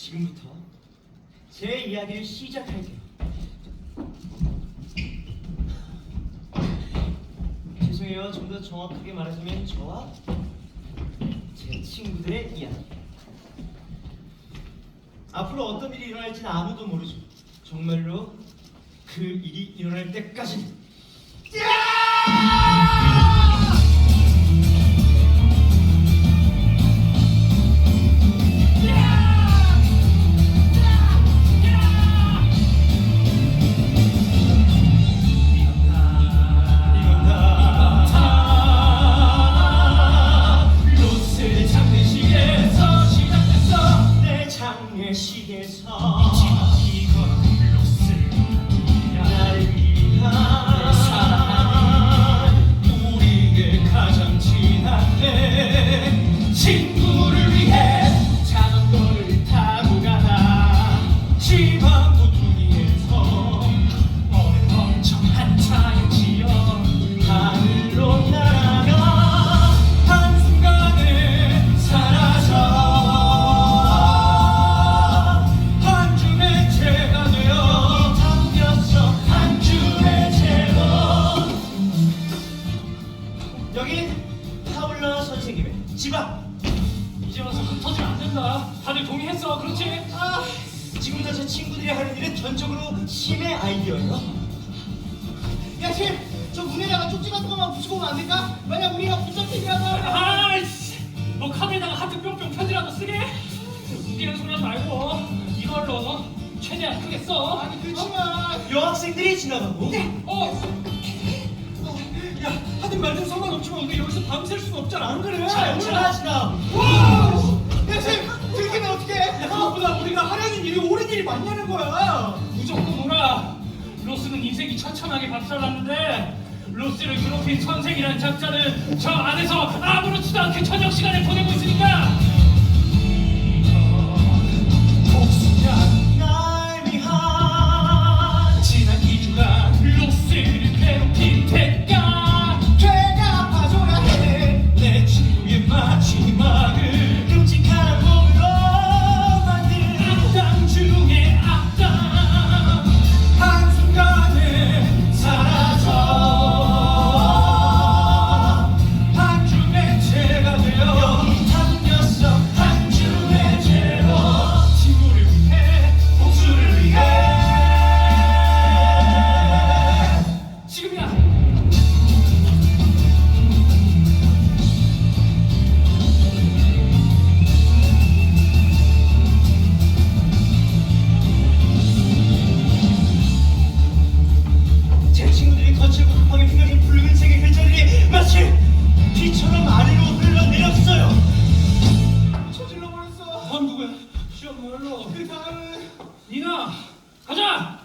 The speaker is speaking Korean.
지금부터 제 이야기를 시작할게요. 죄송해요. 좀 더 정확하게 말하자면 저와 제 친구들의 이야기. 앞으로 어떤 일이 일어날지는 아무도 모르죠. 정말로 그 일이 일어날 때까지. 로 우리의 가 앞. 이제 와서 흩어지면 안 된다 다들 동의했어 그렇지? 아, 지금부터 제 친구들이 하는 일은 전적으로 심의 아이디어예요. 야, 쌤, 저 문에다가 쪽지 같은 것만 붙이고 오면 안 될까? 만약 우리가 붙잡히면 아이씨 너 카드에다가 하트 뿅뿅 편지라도 쓰게? 웃기는 소리 하지 말고 이걸로 최대한 크게 써 아니 그렇지만 여학생들이 지나가고 어? 야, 하든 말든 상관없지만 우리 여기서 밤샐 수는 없잖아, 안 그래? 잘 지나지나. 와! 야, 쌤, 들키면 어떡해? 야, 그것보다 우리가 하려는 일이 옳은 일이 맞냐는 거야. 무조건 놀아 로스는 인생이 처참하게 박살났는데 로스를 괴롭힌 선생이란 작자는 저 안에서 아무렇지도 않게 저녁 시간을 보내고 시험 몰라 니나 가자!